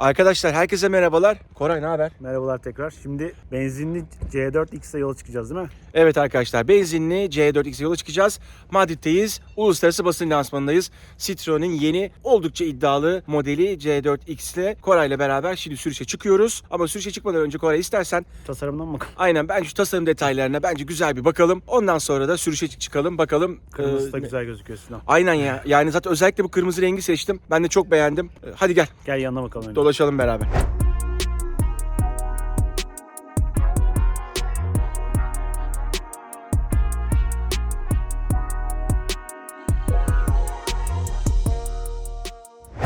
Arkadaşlar herkese merhabalar. Koray ne haber? Merhabalar tekrar. Şimdi benzinli C4X'e yola çıkacağız değil mi? Evet arkadaşlar benzinli C4X'e yola çıkacağız. Madrid'deyiz. Uluslararası basın lansmanındayız. Citroen'in yeni oldukça iddialı modeli C4X ile Koray'la beraber şimdi sürüşe çıkıyoruz. Ama sürüşe çıkmadan önce Koray istersen Tasarımdan mı bakalım? aynen ben şu tasarım detaylarına bence güzel bir bakalım. Ondan sonra da sürüşe çıkalım bakalım. Kırmızı da Ee, güzel gözüküyor Sinan. Aynen ya. Yani zaten özellikle bu kırmızı rengi seçtim. Ben de çok beğendim. Ee, Hadi gel Gel yanına bakalım. önce. Dolaşalım beraber.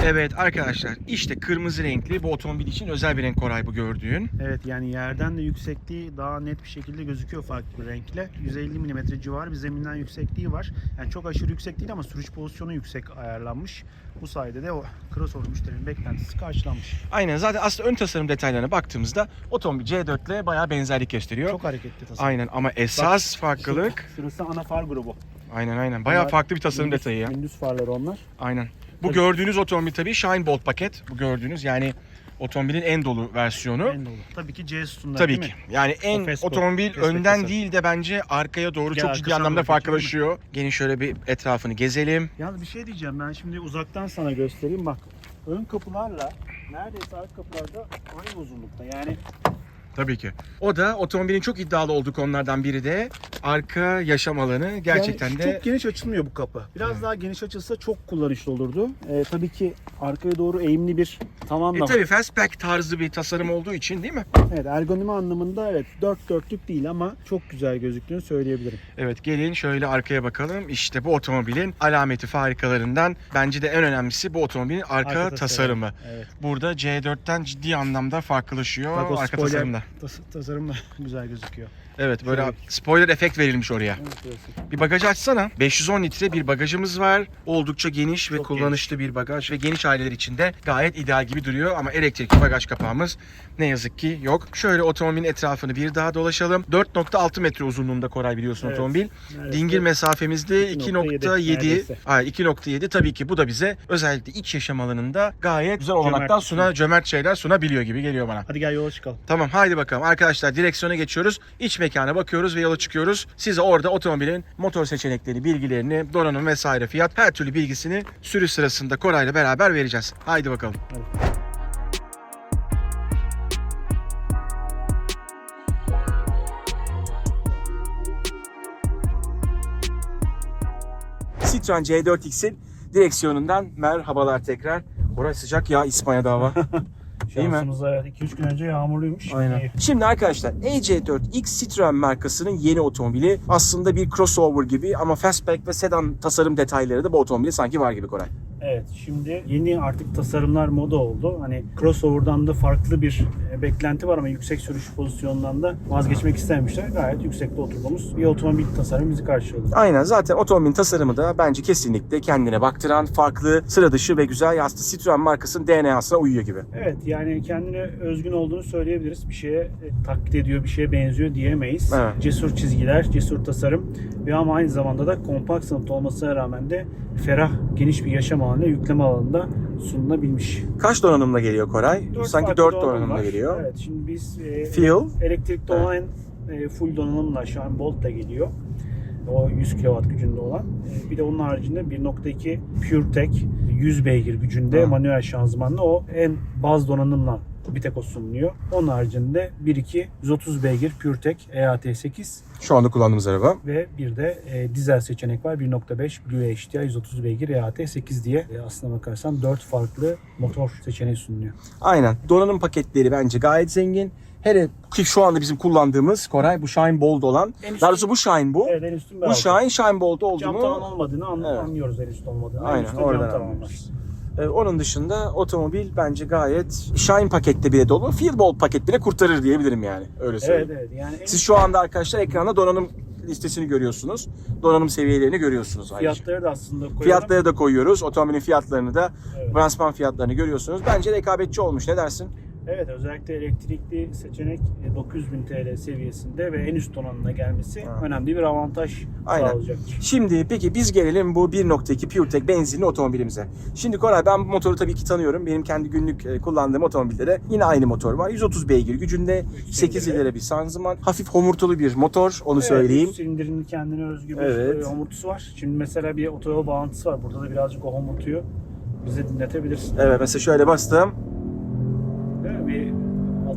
Evet arkadaşlar işte kırmızı renkli bu otomobil için özel bir renk Koray bu gördüğün. Evet yani yerden de yüksekliği daha net bir şekilde gözüküyor farklı bir renkle. 150 mm civarı bir zeminden yüksekliği var. Yani çok aşırı yüksek değil ama sürüş pozisyonu yüksek ayarlanmış. Bu sayede de o crossover müşterinin beklentisi karşılanmış. Aynen zaten aslında ön tasarım detaylarına baktığımızda otomobil C4 ile bayağı benzerlik gösteriyor. Çok hareketli tasarım. Aynen ama esas farklılık Şurası ana far grubu. aynen aynen bayağı Bunlar farklı bir tasarım gündüz- detayı ya. Gündüz farları onlar. Aynen. Bu Tabii. gördüğünüz otomobil tabii Shine Bolt paket. Bu gördüğünüz yani otomobilin en dolu versiyonu. En dolu. Tabii ki C sütunlar tabii değil ki. mi? Yani en O otomobil fastback önden tasarım. değil de bence arkaya doğru Gel çok ciddi anlamda farklılaşıyor. Gelin şöyle bir etrafını gezelim. Yalnız bir şey diyeceğim ben şimdi uzaktan sana göstereyim bak. Ön kapılarla neredeyse arka kapılarda aynı uzunlukta yani Tabii ki. O da otomobilin çok iddialı olduğu konulardan biri de arka yaşam alanı gerçekten yani de çok geniş açılmıyor bu kapı. Biraz daha geniş açılsa çok kullanışlı olurdu. Ee, tabii ki arkaya doğru eğimli bir e tavanla. tabii fastback tarzı bir tasarım olduğu için değil mi? Evet ergonomi anlamında evet dört dörtlük değil ama çok güzel gözüktüğünü söyleyebilirim. Evet gelin şöyle arkaya bakalım. İşte bu otomobilin alameti farikalarından bence de en önemlisi bu otomobilin arka, Arka tasarım. tasarımı. Evet. Burada C4'ten ciddi anlamda farklılaşıyor Bak arka spoiler tasarımda. tas- tasarım da güzel gözüküyor. Evet böyle Şöyle. spoiler efekt verilmiş oraya. Evet. Bir bagaj açsana. 510 litre bir bagajımız var. Oldukça geniş ve Çok kullanışlı bir bagaj ve geniş aileler için de gayet ideal gibi duruyor ama elektrikli bagaj kapağımız ne yazık ki yok. Şöyle otomobilin etrafını bir daha dolaşalım. 4.6 metre uzunluğunda Koray biliyorsun Evet. otomobil. Neredeyse Dingil mesafemizde 2.7 2.7. neredeyse. Ay 2.7 tabii ki bu da bize özellikle iç yaşam alanında gayet güzel olanaktan Cömert. suna cömert şeyler sunabiliyor gibi geliyor bana. Hadi gel yola çıkalım. Tamam haydi bakalım arkadaşlar direksiyona geçiyoruz. İç mekana bakıyoruz ve yola çıkıyoruz. Size orada otomobilin motor seçenekleri, bilgilerini, donanım vesaire fiyat her türlü bilgisini sürüş sırasında Koray'la beraber vereceğiz. Haydi bakalım. Hadi. Citroen C4X'in direksiyonundan merhabalar tekrar. Koray sıcak ya İspanya'da hava. Değil mi? Şansımız evet 2-3 gün önce yağmurluymuş. Aynen. Şimdi arkadaşlar EC4X Citroen markasının yeni otomobili. Aslında bir crossover gibi ama fastback ve sedan tasarım detayları da bu otomobili sanki var gibi Koray. Evet şimdi yeni artık tasarımlar moda oldu. Hani crossover'dan da farklı bir e, beklenti var ama yüksek sürüş pozisyonundan da vazgeçmek istememişler. Gayet yüksekte oturduğumuz bir otomobil tasarım bizi karşıladı. Aynen zaten otomobilin tasarımı da bence kesinlikle kendine baktıran, farklı, sıra dışı ve güzel aslında Citroen markasının DNA'sına uyuyor gibi. Evet yani kendine özgün olduğunu söyleyebiliriz. Bir şeye e, taklit ediyor, bir şeye benziyor diyemeyiz. Evet. Cesur çizgiler, cesur tasarım ve ama aynı zamanda da kompakt sınıfta olmasına rağmen de ferah, geniş bir yaşam alanı, yükleme alanında sunulabilmiş. Kaç donanımla geliyor Koray? Dört sanki farklı 4 donanım donanımla geliyor. Evet şimdi biz e, Fuel. elektrikli Evet. olan e, full donanımla şu an Bolt da geliyor. O 100 kW gücünde olan. E, bir de onun haricinde 1.2 PureTech 100 beygir gücünde Ha. manuel şanzımanlı o en baz donanımla bir tek o sunuluyor. Onun haricinde 1.2 130 beygir PureTech EAT8 Şu anda kullandığımız araba. ve bir de e, dizel seçenek var. 1.5 Blue HDI 130 beygir EAT8 diye e, aslına bakarsan 4 farklı motor seçeneği sunuluyor. Aynen. Donanım paketleri bence gayet zengin. Hele ki şu anda bizim kullandığımız Koray bu Shine Bold olan. En üstü- Daha doğrusu bu Shine bu. Evet en üstün bu Shine Shine Bold oldu Cam mu? tavan olmadığını an- Evet. anlıyoruz en üst olmadığını. En Aynen oradan cam tavan var. anlıyoruz. Ee, onun dışında otomobil bence gayet Shine pakette bile dolu. Feel Bold paket bile kurtarır diyebilirim yani. Öyle Evet söyleyeyim. evet yani en Siz şu anda arkadaşlar ekranda donanım listesini görüyorsunuz. Donanım seviyelerini görüyorsunuz. ayrıca. fiyatları da aslında koyalım. Fiyatları da koyuyoruz. Otomobilin fiyatlarını da, Evet. fiyatlarını görüyorsunuz. Bence rekabetçi olmuş. Ne dersin? Evet özellikle elektrikli seçenek e, 900.000 TL seviyesinde ve en üst donanımına gelmesi Ha. önemli bir avantaj Aynen. sağlayacaktır. Şimdi peki biz gelelim bu 1.2 PureTech benzinli otomobilimize. Şimdi Koray ben bu motoru tabii ki tanıyorum. Benim kendi günlük e, kullandığım otomobilde de yine aynı motor var. 130 beygir gücünde 8 silindirli. ileri bir şanzıman. Hafif homurtulu bir motor onu Evet, söyleyeyim. üst silindirin kendine özgü bir Evet. e, homurtusu var. Şimdi mesela bir otoyol bağlantısı var. Burada da birazcık o homurtuyu bize dinletebilirsin. Evet mesela şöyle bastım.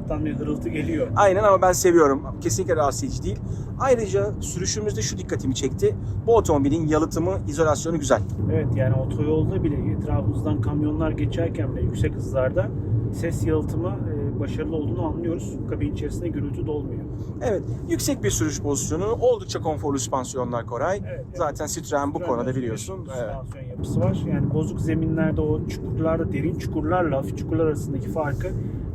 Alttan bir hırıltı geliyor. Aynen ama ben seviyorum. Kesinlikle rahatsız edici değil. Ayrıca sürüşümüzde şu dikkatimi çekti. Bu otomobilin yalıtımı, izolasyonu güzel. Evet yani otoyolda bile etrafımızdan kamyonlar geçerken bile yüksek hızlarda ses yalıtımı e, başarılı olduğunu anlıyoruz. Kabin içerisinde gürültü de olmuyor. Evet, yüksek bir sürüş pozisyonu, oldukça konforlu süspansiyonlar Koray. Evet, Zaten Citroen bu konuda biliyorsun. Evet. Süspansiyon yapısı var. Yani bozuk zeminlerde o çukurlarda derin çukurlarla hafif çukurlar arasındaki farkı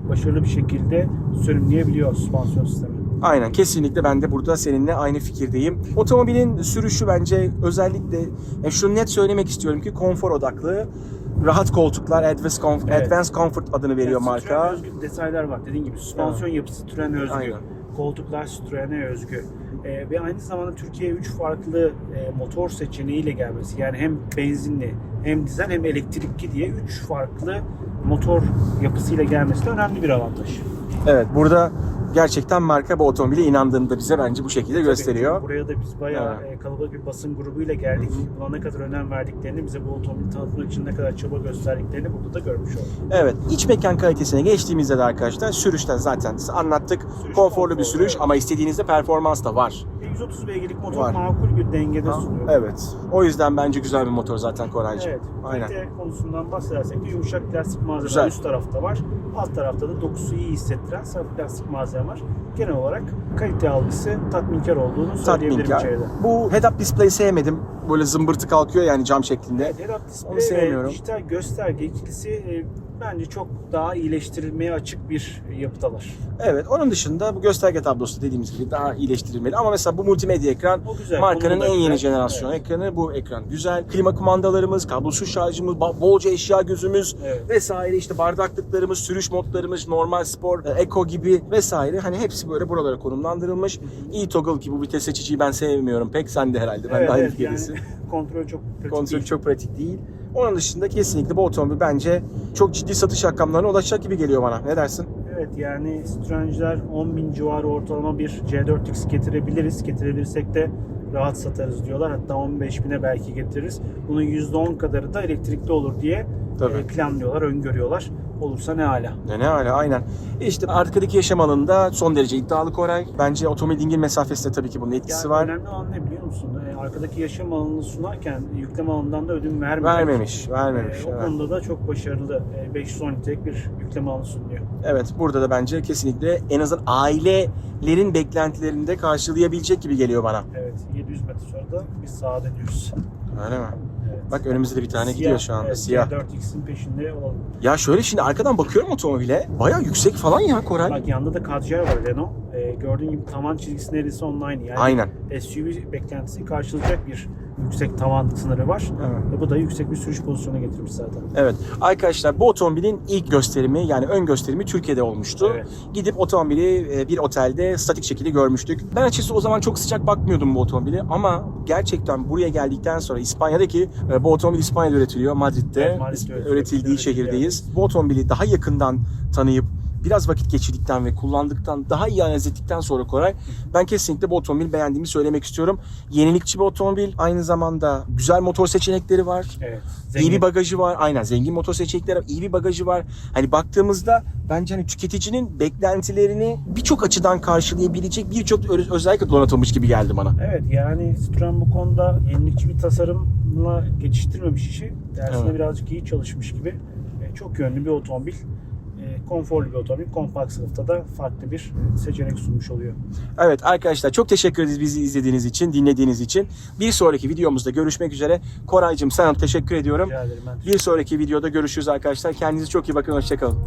başarılı bir şekilde sönümleyebiliyor süspansiyon sistemi. Aynen kesinlikle ben de burada seninle aynı fikirdeyim. Otomobilin sürüşü bence özellikle ya şunu net söylemek istiyorum ki konfor odaklı. Rahat koltuklar, Advanced, Comf- Evet. Advanced Comfort adını veriyor Yani marka. Özgü detaylar var. Dediğim gibi süspansiyon yapısı Citroen'e özgü. Aynen. Koltuklar Citroen'e özgü. Ee, ve aynı zamanda Türkiye'ye 3 farklı e, motor seçeneğiyle gelmesi. Yani hem benzinli, hem dizel hem elektrikli diye 3 farklı motor yapısıyla gelmesi de önemli bir avantaj. Evet burada gerçekten marka bu otomobile inandığını da bize bence bu şekilde Tabii, gösteriyor. Buraya da biz bayağı e, kalabalık bir basın grubuyla geldik. Buna ne kadar önem verdiklerini, bize bu otomobili tanıtmak için ne kadar çaba gösterdiklerini burada da görmüş olduk. Evet, iç mekan kalitesine geçtiğimizde de arkadaşlar sürüşten zaten anlattık. Sürüş Konforlu bir konforlu, sürüş evet. ama istediğinizde performans da var. 130 beygirlik motor Var. makul bir dengede sunuyor. Evet. O yüzden bence güzel bir motor zaten Koraycığım. Evet. Aynen. Kalite konusundan bahsedersek de yumuşak plastik malzeme Güzel. üst tarafta var. Alt tarafta da dokusu iyi hissettiren sert plastik malzeme var. Genel olarak kalite algısı tatminkar olduğunu söyleyebilirim Tatminkar. içeride. Bu head-up display sevmedim. Böyle zımbırtı kalkıyor yani cam şeklinde. Evet, head-up Onu display sevmiyorum. ve dijital gösterge ikilisi e, bence çok daha iyileştirilmeye açık bir yapıdalar. Evet, onun dışında bu gösterge tablosu dediğimiz gibi daha iyileştirilmeli. Ama mesela bu multimedya ekran O güzel. markanın en yeni güzel. jenerasyon Evet. ekranı. Bu ekran güzel. Klima kumandalarımız, kablosuz şarjımız, bolca eşya gözümüz Evet. vesaire işte bardaklıklarımız, sürüş modlarımız, normal spor, e, eco gibi vesaire. Hani hepsi böyle buralara konumlandırılmış. E-toggle ki bu vites seçiciyi ben sevmiyorum pek. Sen de herhalde. Ben Evet, de aynı evet, yani. kontrol çok pratik Kontrol değil. çok pratik değil. Onun dışında kesinlikle bu otomobil bence çok ciddi satış rakamlarına ulaşacak gibi geliyor bana. Ne dersin? Evet yani Citroen'ciler 10 bin civarı ortalama bir C4X getirebiliriz. Getirebilirsek de rahat satarız diyorlar. Hatta 15 bine belki getiririz. Bunun %10 kadarı da elektrikli olur diye Tabii. e, planlıyorlar, öngörüyorlar. Olursa ne hala. Ne ne hala aynen. E İşte arkadaki yaşam alanında son derece iddialı Koray. Bence otomobil dingil mesafesinde tabii ki bunun etkisi Yani var. önemli olan ne biliyor musun? E, arkadaki yaşam alanını sunarken yükleme alanından da ödün vermemek. Vermemiş, vermemiş. E, o evet. konuda da çok başarılı. E, 510 litrelik bir yükleme alanı sunuyor. Evet, burada da bence kesinlikle en azından ailelerin beklentilerini de karşılayabilecek gibi geliyor bana. Evet 700 metre sonra da biz sağa dönüyoruz. Öyle mi? Bak önümüzde de bir tane gidiyor şu anda evet, siyah. C4X'in peşinde olalım. Ya şöyle şimdi arkadan bakıyorum otomobile. Baya yüksek falan ya Koray. Bak yanında da Kadjar var Renault. Ee, gördüğün gibi tavan çizgisi neredeyse online. Yani Aynen. SUV beklentisini karşılayacak bir yüksek tavan sınırı var. Evet. Ve bu da yüksek bir sürüş pozisyonuna getirmiş zaten. Evet. Arkadaşlar bu otomobilin ilk gösterimi yani ön gösterimi Türkiye'de olmuştu. Evet. Gidip otomobili e, bir otelde statik şekilde görmüştük. Ben açıkçası o zaman çok sıcak bakmıyordum bu otomobili ama gerçekten buraya geldikten sonra İspanya'daki e, bu otomobil İspanya'da üretiliyor. Madrid'de Evet, Madrid'de üretildiği Üretildiği şehirdeyiz. Bu otomobili daha yakından tanıyıp biraz vakit geçirdikten ve kullandıktan daha iyi analiz ettikten sonra Koray ben kesinlikle bu otomobili beğendiğimi söylemek istiyorum. Yenilikçi bir otomobil. Aynı zamanda güzel motor seçenekleri var. Evet. İyi bir bagajı var. Aynen zengin motor seçenekleri var. İyi bir bagajı var. Hani baktığımızda bence hani tüketicinin beklentilerini birçok açıdan karşılayabilecek birçok özellikle donatılmış gibi geldi bana. Evet yani Citroen bu konuda yenilikçi bir tasarımla geçiştirmemiş işi. Dersinde Evet. birazcık iyi çalışmış gibi. E, çok yönlü bir otomobil. Konforlu bir otomobil. Kompakt sınıfta da farklı bir seçenek sunmuş oluyor. Evet arkadaşlar çok teşekkür ederiz bizi izlediğiniz için, dinlediğiniz için. Bir sonraki videomuzda görüşmek üzere. Koraycığım sana teşekkür ediyorum. Rica ederim ben. Bir sonraki videoda görüşürüz arkadaşlar. Kendinize çok iyi bakın. Hoşçakalın.